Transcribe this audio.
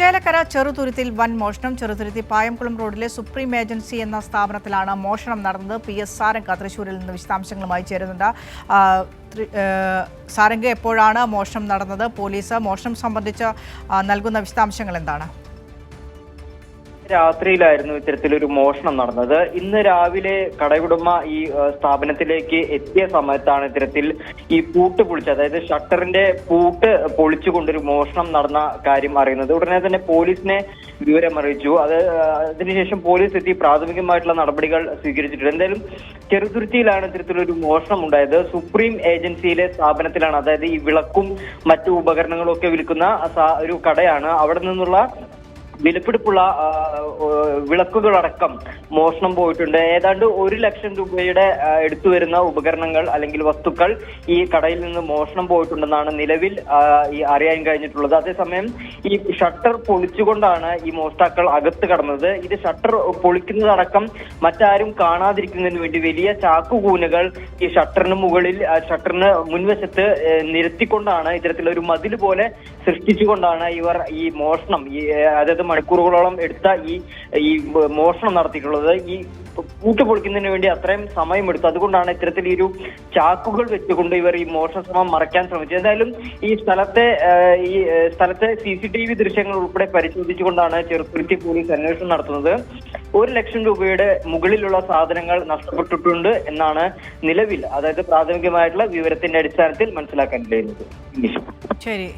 ചേലക്കര ചെറുതുരുത്തിൽ വൻ മോഷണം. ചെറുതുരുത്തി പായംകുളം റോഡിലെ സുപ്രീം ഏജൻസി എന്ന സ്ഥാപനത്തിലാണ് മോഷണം നടന്നത്. പി എസ് സാരംഗ തൃശ്ശൂരിൽ നിന്ന് വിശദാംശങ്ങളുമായി ചേരുന്നുണ്ട്. സാരംഗ എപ്പോഴാണ് മോഷണം നടന്നത്? പോലീസ് മോഷണം സംബന്ധിച്ച് നൽകുന്ന വിശദാംശങ്ങൾ എന്താണ്? രാത്രിയിലായിരുന്നു ഇത്തരത്തിലൊരു മോഷണം നടന്നത്. ഇന്ന് രാവിലെ കടയുടമ ഈ സ്ഥാപനത്തിലേക്ക് എത്തിയ സമയത്താണ് ഇത്തരത്തിൽ ഈ പൂട്ട് പൊളിച്ച് അതായത് ഷട്ടറിന്റെ പൂട്ട് പൊളിച്ചുകൊണ്ടൊരു മോഷണം നടന്ന കാര്യം അറിയുന്നത്. ഉടനെ തന്നെ പോലീസിനെ വിവരം അറിയിച്ചു. അത് അതിനുശേഷം പോലീസ് എത്തി. പ്രാഥമികമായിട്ടുള്ള നടപടികൾ സ്വീകരിച്ചിട്ടുണ്ട്. എന്തായാലും ചെറുതുരുത്തിയിലാണ് ഇത്തരത്തിലൊരു മോഷണം ഉണ്ടായത്. സുപ്രീം ഏജൻസിയിലെ സ്ഥാപനത്തിലാണ്. അതായത് ഈ വിളക്കും മറ്റു ഉപകരണങ്ങളും ഒക്കെ വിൽക്കുന്ന ഒരു കടയാണ്. അവിടെ നിന്നുള്ള വിലപിടിപ്പുള്ള വിളക്കുകളടക്കം മോഷണം പോയിട്ടുണ്ട്. ഏതാണ്ട് ഒരു ലക്ഷം രൂപയുടെ എടുത്തു വരുന്ന ഉപകരണങ്ങൾ അല്ലെങ്കിൽ വസ്തുക്കൾ ഈ കടയിൽ നിന്ന് മോഷണം പോയിട്ടുണ്ടെന്നാണ് നിലവിൽ ഈ അറിയാൻ കഴിഞ്ഞിട്ടുള്ളത്. അതേസമയം ഈ ഷട്ടർ പൊളിച്ചുകൊണ്ടാണ് ഈ മോഷ്ടാക്കൾ അകത്ത് കടന്നത്. ഇത് ഷട്ടർ പൊളിക്കുന്നതടക്കം മറ്റാരും കാണാതിരിക്കുന്നതിന് വേണ്ടി വലിയ ചാക്കുകൂനുകൾ ഈ ഷട്ടറിന് മുകളിൽ ഷട്ടറിന് മുൻവശത്ത് നിരത്തിക്കൊണ്ടാണ് ഇത്തരത്തിലൊരു മതിൽ പോലെ സൃഷ്ടിച്ചുകൊണ്ടാണ് ഇവർ ഈ മോഷണം ഈ അതായത് മണിക്കൂറുകളോളം എടുത്ത ഈ ഈ മോഷണം നടത്തിയിട്ടുള്ളത്. ഈ കൂട്ടുപൊളിക്കുന്നതിന് വേണ്ടി അത്രയും സമയമെടുത്തു. അതുകൊണ്ടാണ് ഇത്തരത്തിൽ ഈ ഒരു ചാക്കുകൾ വെച്ചുകൊണ്ട് ഇവർ ഈ മോഷണ ശ്രമം മറയ്ക്കാൻ ശ്രമിച്ചത്. എന്തായാലും ഈ സ്ഥലത്തെ ഈ സ്ഥലത്തെ സി സി ടി വി ദൃശ്യങ്ങൾ ഉൾപ്പെടെ പരിശോധിച്ചുകൊണ്ടാണ് ചെറുപ്പുരുത്തി പോലീസ് അന്വേഷണം നടത്തുന്നത്. ഒരു ലക്ഷം രൂപയുടെ മുകളിലുള്ള സാധനങ്ങൾ നഷ്ടപ്പെട്ടിട്ടുണ്ട് എന്നാണ് നിലവിൽ അതായത് പ്രാഥമികമായിട്ടുള്ള വിവരത്തിന്റെ അടിസ്ഥാനത്തിൽ മനസ്സിലാക്കാൻ കഴിയുന്നത്. ശരി.